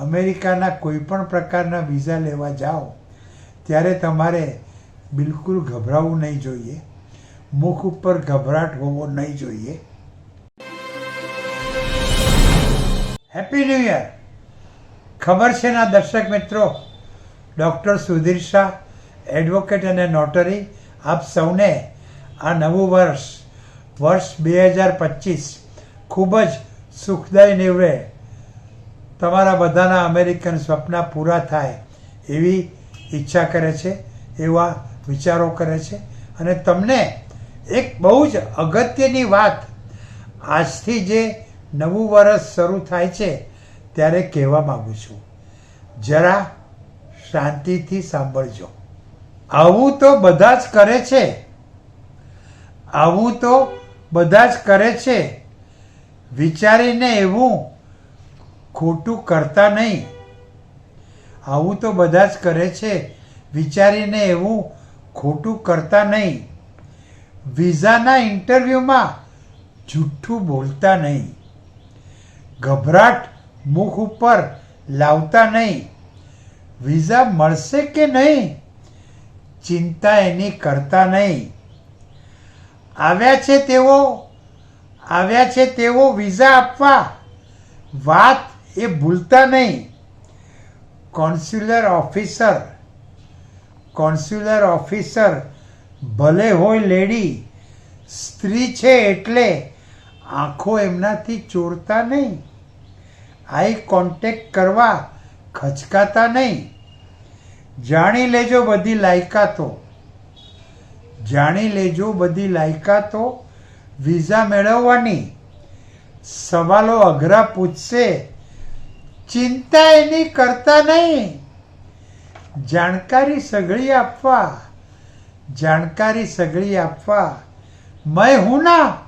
અમેરિકાના કોઈ પણ પ્રકારના વિઝા લેવા જાઓ, ત્યારે તમારે બિલકુલ ગભરાવું નહીં જોઈએ. મુખ ઉપર ગભરાટ હોવો નહીં જોઈએ. હેપી ન્યૂ યર ખબર છે ના દર્શક મિત્રો? ડૉક્ટર સુધીર શાહ, એડવોકેટ અને નોટરી, આપ સૌને આ નવું વર્ષ વર્ષ બે હજાર પચીસ ખૂબ જ સુખદાય નીવડે. તમારા બધાના અમેરિકન સ્વપ્ન પૂરા થાય એવી ઈચ્છા કરે છે, એવા વિચારો કરે છે. અને તમને એક બહુ જ અગત્યની વાત આજથી જે નવું વર્ષ શરૂ થાય છે ત્યારે કહેવા માગું છું. જરા શાંતિથી સાંભળજો. આવું તો બધા જ કરે છે. આવું તો બધા જ કરે છે. વિચારીને એવું ખોટું કરતા નહીં. આવું તો બધા જ કરે છે. વિચારીને એવું ખોટું કરતા નહીં. વિઝાના ઇન્ટરવ્યૂમાં જૂઠું બોલતા નહીં. ગભરાટ મુખ ઉપર લાવતા નહીં. વિઝા મળશે કે નહીં? ચિંતા એની કરતા નહીં. આવ્યા છે તેઓ? આવ્યા છે તેઓ વિઝા આપવા? વાત એ ભૂલતા નહીં. કોન્સ્યુલર ઓફિસર કોન્સ્યુલર ઓફિસર ભલે હોય લેડી સ્ત્રી છે એટલે આંખો એમનાથી ચોરતા નહીં. આઈ કોન્ટેક્ટ કરવા ખચકાતા નહીં. જાણી લેજો બધી લાયકાતો. જાણી લેજો બધી લાયકાતો વિઝા મેળવવાની. સવાલો અઘરા પૂછશે. ચિંતા એની કરતા નહીં. જાણકારી સઘળી આપવા, જાણકારી સઘળી આપવા. મેં હું ના?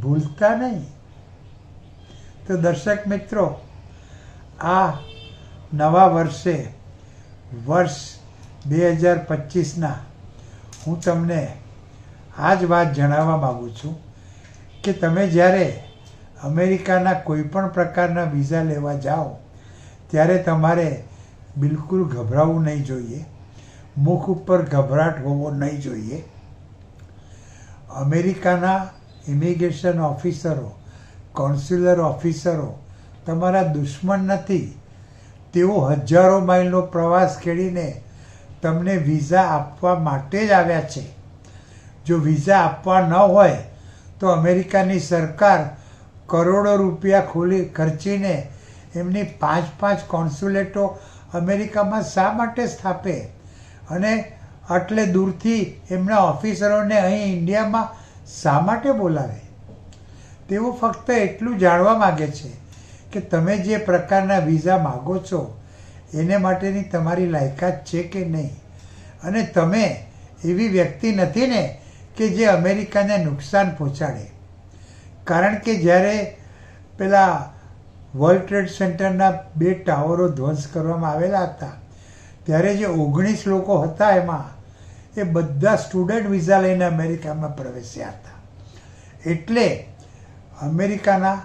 ભૂલતા નહીં. તો દર્શક મિત્રો, આ નવા વર્ષે, વર્ષ બે હજાર પચીસના, હું તમને આ જ વાત જણાવવા માગું છું કે તમે જ્યારે અમેરિકાના કોઈ પણ પ્રકારના વિઝા લેવા જાઓ, ત્યારે તમારે બિલકુલ ગભરાવું નહીં જોઈએ, મુખ ઉપર ગભરાટ હોવો નહીં જોઈએ. અમેરિકાના ઇમિગ્રેશન ઓફિસરો, કોન્સ્યુલર ઓફિસરો, તમારા દુશ્મન નથી. તેઓ હજારો માઇલનો પ્રવાસ ખેડીને તમને વિઝા આપવા માટે જ આવ્યા છે. જો વિઝા આપવા ન હોય, તો અમેરિકાની સરકાર કરોડો રૂપિયા ખોલી ખર્ચીને એમની પાંચ પાંચ કોન્સ્યુલેટો અમેરિકામાં શા માટે સ્થાપે? અને આટલે દૂરથી એમના ઓફિસરોને અહીં ઇન્ડિયામાં શા માટે બોલાવે? તેઓ ફક્ત એટલું જાણવા માગે છે કે તમે જે પ્રકારના વિઝા માગો છો, એને માટેની તમારી લાયકાત છે કે નહીં? અને તમે એવી વ્યક્તિ નથી ને કે જે અમેરિકાને નુકસાન પહોંચાડે. કારણ કે જ્યારે પેલા વર્લ્ડ ટ્રેડ સેન્ટરના બે ટાવરો ધ્વંસ કરવામાં આવેલા હતા, ત્યારે જે ઓગણીસ લોકો હતા એમાં, એ બધા સ્ટુડન્ટ વિઝા લઈને અમેરિકામાં પ્રવેશ્યા હતા. એટલે અમેરિકાના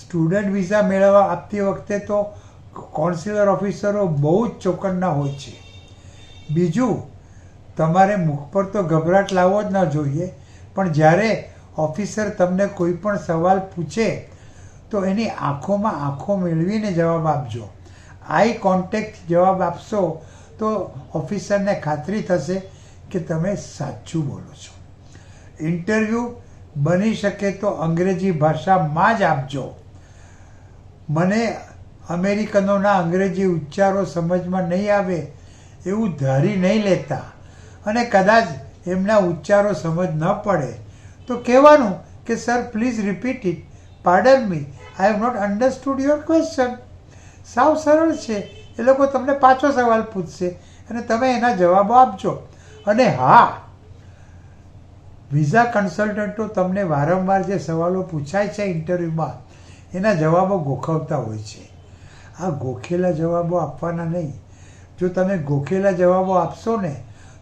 સ્ટુડન્ટ વિઝા મેળવવા આપતી વખતે તો કોન્સ્યુલર ઓફિસરો બહુ જ ચોકન્ના હોય છે. બીજું, તમારે મુખ પર તો ગભરાટ લાવવો જ ન જોઈએ, પણ જ્યારે ઓફિસર તમને કોઈ પણ સવાલ પૂછે, તો એની આંખોમાં આંખો મેળવીને જવાબ આપજો. આઈ કોન્ટેક્ટ જવાબ આપશો, તો ઓફિસરને ખાતરી થશે કે તમે સાચું બોલો છો. ઇન્ટરવ્યૂ બની શકે તો અંગ્રેજી ભાષામાં જ આપજો. મને અમેરિકનોના અંગ્રેજી ઉચ્ચારો સમજમાં નહીં આવે એવું ધારી નહીં લેતા અને કદાચ એમના ઉચ્ચારો સમજ ન પડે. તો કહેવાનું કે sir please repeat it pardon me I have not understood your question સાવ સરળ છે. એ લોકો તમને પાછો સવાલ પૂછશે અને તમે એના જવાબો આપજો. અને હા વિઝા કન્સલ્ટન્ટો તમને વારંવાર જે સવાલો પૂછાય છે ઇન્ટરવ્યૂમાં એના જવાબો ગોખવતા હોય છે. આ ગોખેલા જવાબો આપવાના નહીં. જો તમે ગોખેલા જવાબો આપશો ને,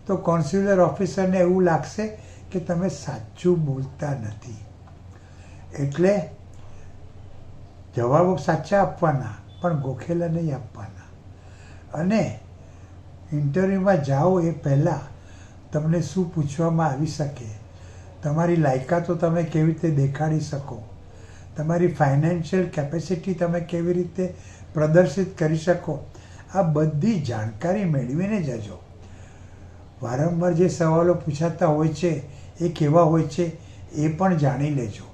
તો કોન્સ્યુલર ઓફિસરને એવું લાગશે કે તમે સાચું બોલતા નથી. એટલે જવાબો સાચા આપવાના, પણ ગોખેલા નહીં આપવાના. અને ઇન્ટરવ્યૂમાં જાઓ એ પહેલાં તમને શું પૂછવામાં આવી શકે. તમારી લાયકાતો તમે કેવી રીતે દેખાડી શકો. તમારી ફાઇનાન્શિયલ કેપેસિટી તમે કેવી રીતે પ્રદર્શિત કરી શકો. આ બધી જાણકારી મેળવીને જજો. વારંવાર જે સવાલો પૂછાતા હોય છે, એ કેવા હોય છે, એ પણ જાણી લેજો.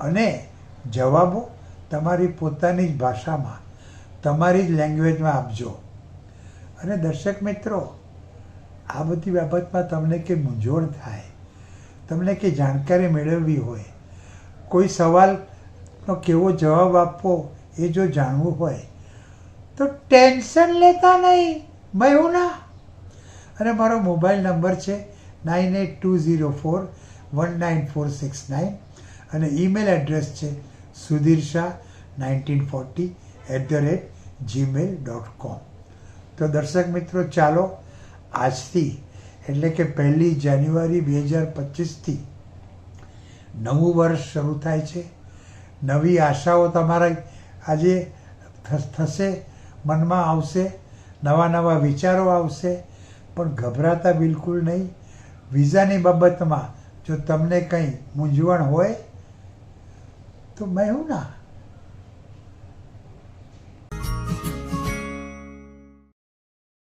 અને જવાબો તમારી પોતાની જ ભાષામાં, તમારી જ લેંગ્વેજમાં આપજો. અને દર્શક મિત્રો, આ બધી બાબતમાં તમને કે મૂંઝવણ થાય, તમને કે જાણકારી મેળવવી હોય, કોઈ સવાલનો કેવો જવાબ આપવો એ જો જાણવું હોય, તો ટેન્શન લેતા નહીં મયુના અને મારો મોબાઈલ નંબર છે nine eight two zero four one nine four six nine. અને ઈમેલ એડ્રેસ છે Sudhir Shah nineteen forty at the rate Gmail dot com. તો દર્શક મિત્રો, ચાલો આજથી, એટલે કે પહેલી જાન્યુઆરી બે હજાર પચીસથી નવું વર્ષ શરૂ થાય છે. નવી આશાઓ તમારા આજે થશે, મનમાં આવશે નવા નવા વિચારો આવશે. પણ ગભરાતા બિલકુલ નહીં. વિઝાની બાબતમાં જો તમને કંઈ મૂંઝવણ હોય, તો મેં હું ના